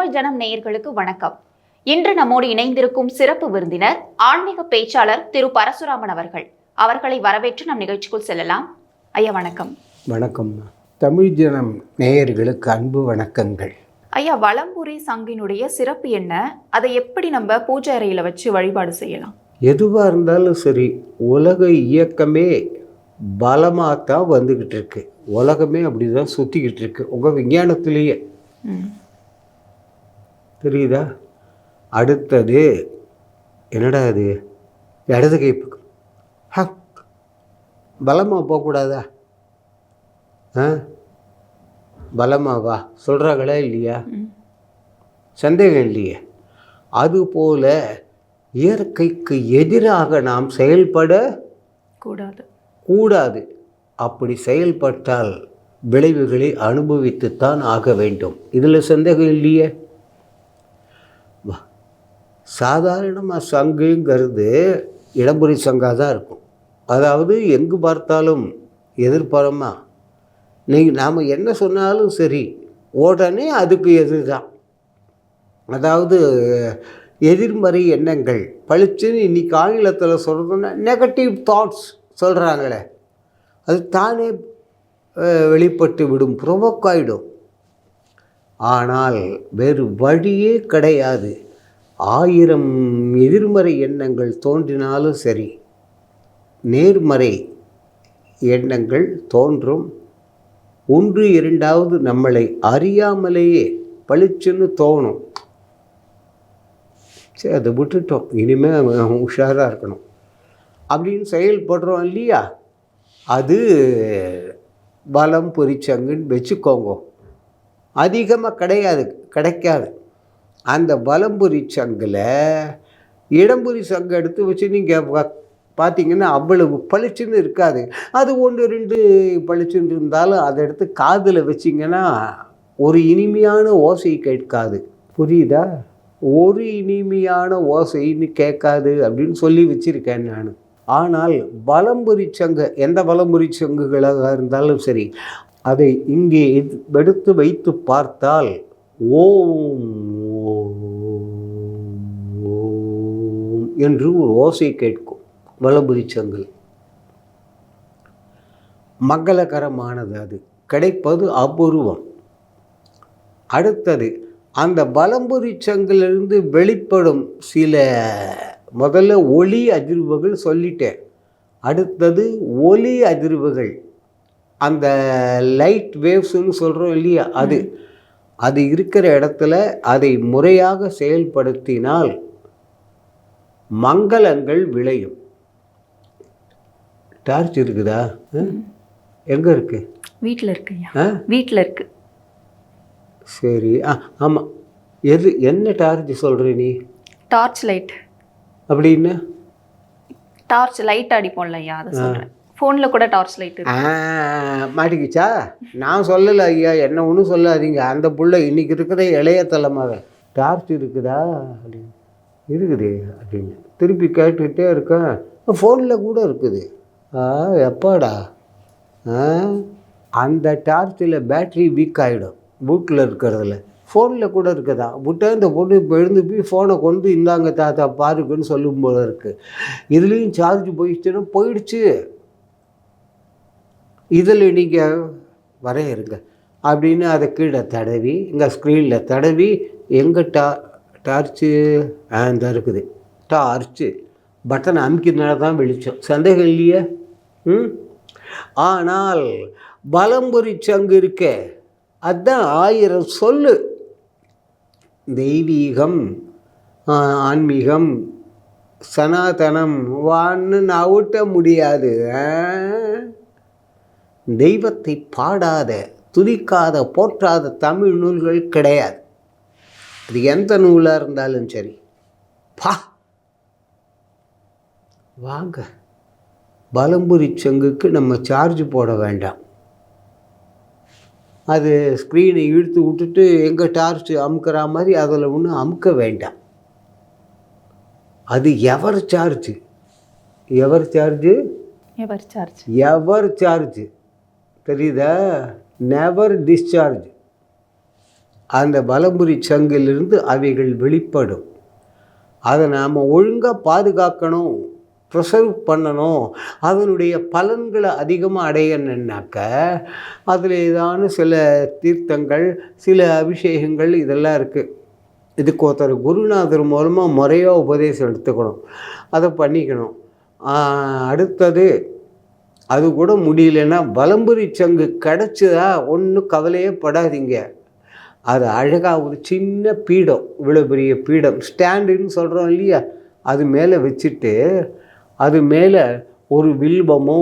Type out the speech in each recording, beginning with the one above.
தமிழ் ஜனம் நேயர்களுக்கு வணக்கம். இன்று நம்மோடு இணைந்திருக்கும் சிறப்பு விருந்தினர் ஆன்மீக பேச்சாளர் திரு பரசுராமன் அவர்கள். அவர்களை வரவேற்று நம் நிகழ்ச்சிக்குள் செல்லலாம். ஐயா வணக்கம். வணக்கம். தமிழ் ஜனம் நேயர்களுக்கு அன்பு வணக்கங்கள். ஐயா வலம்புரி சங்கினுடைய சிறப்பு என்ன? அதை எப்படி நம்ம பூஜை அறையில வச்சு வழிபாடு செய்யலாம்? எதுவாக இருந்தாலும் சரி உலக இயக்கமே பலமாக தான் வந்துக்கிட்டு இருக்கு. உலகமே அப்படி தான் சுற்றிக்கிட்டு இருக்கு. உங்கள் விஞ்ஞானத்திலேயே. தெரியுதா? அடுத்தது என்னடா அது இடது கை பக்கம். ஹக். பலமாக போகக்கூடாதா? ஆ? பலமாவா சொல்கிறாங்களா இல்லையா? சந்தேகம் இல்லையே. அதுபோல இயற்கைக்கு எதிராக நாம் செயல்பட கூடாது. கூடாது. அப்படி செயல்பட்டால் விளைவுகளை அனுபவித்துத்தான் ஆக வேண்டும். இதில் சந்தேகம் இல்லையே? சாதாரணமாக சங்குங்கிறது இடம்புரி சங்காக தான் இருக்கும். அதாவது எங்கு பார்த்தாலும் எதிர்பாரமாக நீங்கள் நாம் என்ன சொன்னாலும் சரி உடனே அதுக்கு எதிர் தான் அதாவது எதிர்மறை எண்ணங்கள். பளிச்சுன்னு இன்றைக்கி ஆங்கிலத்தில் சொல்கிறதுன்னா நெகட்டிவ் தாட்ஸ் சொல்கிறாங்களே அது தானே வெளிப்பட்டு விடும் ப்ரொவோக் ஆகிடும் ஆனால் வேறு வழியே கிடையாது. ஆயிரம் எதிர்மறை எண்ணங்கள் தோன்றினாலும் சரி நேர்மறை எண்ணங்கள் தோன்றும். ஒன்று இரண்டாவது நம்மளை அறியாமலேயே பளிச்சுன்னு தோணும். சரி அதை விட்டுட்டோம். இனிமேல் உஷாராக இருக்கணும். அப்படின்னு செயல்படுறோம் இல்லையா? அது பலம் பொரிச்சங்குன்னு வச்சுக்கோங்க. அதிகமாக கிடையாது கிடைக்காது. அந்த பலம்புரி சங்கில் இடம்புரி சங்கு எடுத்து வச்சு நீங்கள் பார்த்தீங்கன்னா அவ்வளவு பளிச்சுன்னு இருக்காது. அது ஒன்று ரெண்டு பளிச்சுன்னு இருந்தாலும் அதை எடுத்து காதில் வச்சிங்கன்னா ஒரு இனிமையான ஓசை கேட்காது. புரியுதா? ஒரு இனிமையான ஓசைன்னு கேட்காது அப்படின்னு சொல்லி வச்சிருக்கேன் நான். ஆனால் பலம்புரி சங்கு எந்த பலம்புரி சங்குகளாக இருந்தாலும் சரி அதை இங்கே எடுத்து வைத்து பார்த்தால் ஓம் ஓம், என்று ஒரு ஓசை கேட்கும். வலம்புரி சங்கு மங்களகரமானது அது. கிடைப்பது அபூர்வம். அடுத்தது அந்த பலம்புரி சங்கிலிருந்து வெளிப்படும் சில முதல்ல ஒளி அதிர்வுகள் சொல்லிட்டேன். அடுத்தது ஒலி அதிர்வுகள். அந்த லைட் வேவ்ஸ்னு சொல்கிறோம் இல்லையா? அது. அது இருக்கிற இடத்துல அதை முறையாக செயல்படுத்தினால் மங்களங்கள் விளையும். டார்ச் இருக்குதா? எங்கே இருக்குது வீட்டில் இருக்கு வீட்டில் இருக்கு. சரி. ஆ ஆமாம் எது என்ன டார்ச் சொல்கிற நீ? Torch light. அப்படின்னு டார்ச் லைட் அடிப்போம்ல ஐயா அதை சொல்றேன். ஃபோனில் கூட டார்ச் லைட் மாட்டிக்கிச்சா? நான் சொல்லலை ஐயா என்ன ஒன்றும் சொல்லாதீங்க. அந்த புள்ள இன்னைக்கு இருக்கிற இளைய தலைமுறை. டார்ச் இருக்குதா? அப்படின்னு இருக்குது அப்படின்னு. திருப்பி கேட்டுக்கிட்டே இருக்கேன். ஃபோனில் கூட இருக்குது. ஆ எப்பாடா? ஆ அந்த டார்ச்சில் பேட்ரி வீக் ஆகிடும் பூட்டில் இருக்கிறதுல. ஃபோனில் கூட இருக்குதா? விட்டா இந்த பொண்ணு இப்போ எழுந்து போய் ஃபோனை கொண்டு இந்தாங்க தாத்தா பாருக்குன்னு சொல்லும் போல இருக்குது இதுலேயும் சார்ஜ் போயிடுச்சுன்னா போயிடுச்சு. இதில் நீங்கள் வரையறுங்க அப்படின்னு அதை கீழே தடவி இங்கே ஸ்க்ரீனில் தடவி எங்கே டா டார்ச்சு அந்த இருக்குது. டார்ச்சு பட்டனை அமுக்கினால தான் வெளிச்சம். சந்தேகம் இல்லையே? ம்? ஆனால் பலம்புரி சங்கு இருக்கே. அதுதான் ஆயிரம் சொல்லு. தெய்வீகம் ஆன்மீகம் சனாதனம் வான்னு நவுட்ட முடியாது. தெய்வத்தை பாடாத துதிக்காத போற்றாத தமிழ் நூல்கள் கிடையாது. அது எந்த நூலாக இருந்தாலும் சரி. பா! வாங்க. பலம்புரி சங்குக்கு நம்ம சார்ஜ் போட வேண்டாம். அது ஸ்க்ரீனை இழுத்து விட்டுட்டு எங்கே டார்ச் அமுக்கிற மாதிரி அதில் ஒன்றும் அமுக்க வேண்டாம். அது ever charge ever charge ever charge ever charge தெரியுதா? நெவர் டிஸ்சார்ஜ் அந்த பலம்புரி சங்கிலிருந்து அவைகள் வெளிப்படும். அதை நாம் ஒழுங்காக பாதுகாக்கணும் ப்ரிசர்வ் பண்ணணும். அதனுடைய பலன்களை அதிகமாக அடையணுன்னாக்க அதில் ஏதான சில தீர்த்தங்கள் சில அபிஷேகங்கள் இதெல்லாம் இருக்குது இதுக்கு ஒருத்தர் குருநாதர் மூலமாக முறையாக உபதேசம் எடுத்துக்கணும். அதை பண்ணிக்கணும். அடுத்தது அது கூட முடியலன்னா வலம்புரி சங்கு கிடச்சதா ஒன்றும் கவலையே படாதீங்க. அது அழகாக ஒரு சின்ன பீடம் இவ்வளோ பெரிய பீடம் ஸ்டாண்டுன்னு சொல்கிறோம் இல்லையா? அது மேலே வச்சுட்டு அது மேலே ஒரு வில்வமோ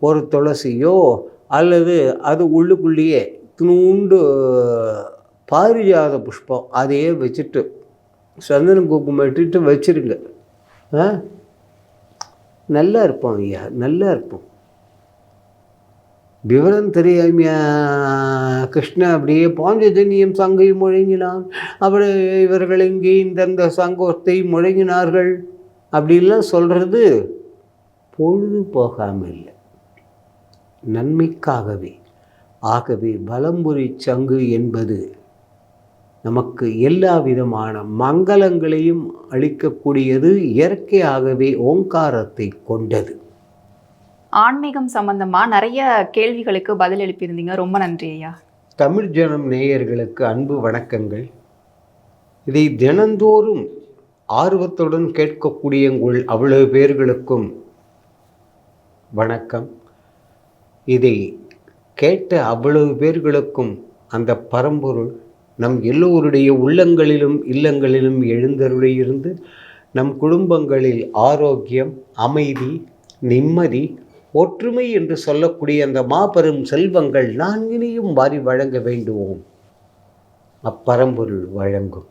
ஒரு துளசியோ அல்லது அது உள்ளுக்குள்ளேயே துணுண்டு பாரிஜாத புஷ்பம் அதையே வச்சுட்டு சந்தன குங்குமம் இட்டுட்டு வச்சிருங்க. ஆ? நல்லா இருப்போம் ஐயா நல்லா இருப்போம். விவரம் தெரியாமையா? கிருஷ்ணன் அப்படியே பாஞ்சஜன்யம் சங்கை முழங்கினான். அப்படி இவர்கள் இங்கே இந்தந்த சங்கத்தை முழங்கினார்கள்? அப்படிலாம் சொல்கிறது பொழுது போகாமல் இல்லை. நன்மைக்காகவே. ஆகவே பலம்புரி சங்கு என்பது நமக்கு எல்லா விதமான மங்களங்களையும் அளிக்கக்கூடியது இயற்கையாகவே ஓங்காரத்தை கொண்டது. ஆன்மீகம் சம்பந்தமாக நிறைய கேள்விகளுக்கு பதில் எழுப்பியிருந்தீங்க. ரொம்ப நன்றி ஐயா. தமிழ் ஜனம் நேயர்களுக்கு அன்பு வணக்கங்கள். இதை தினந்தோறும் ஆர்வத்துடன் கேட்கக்கூடிய உங்கள் அவ்வளவு பேர்களுக்கும் வணக்கம். இதை கேட்ட அவ்வளவு பேர்களுக்கும் அந்த பரம்பொருள் நம் எல்லோருடைய உள்ளங்களிலும் இல்லங்களிலும் எழுந்தருளியிருந்து நம் குடும்பங்களில் ஆரோக்கியம் அமைதி நிம்மதி ஒற்றுமை என்று சொல்லக்கூடிய அந்த மாபெரும் செல்வங்கள் நான்கினையும் வாரி வழங்க வேண்டுவோம். அப்பரம்பொருள் வழங்கும்.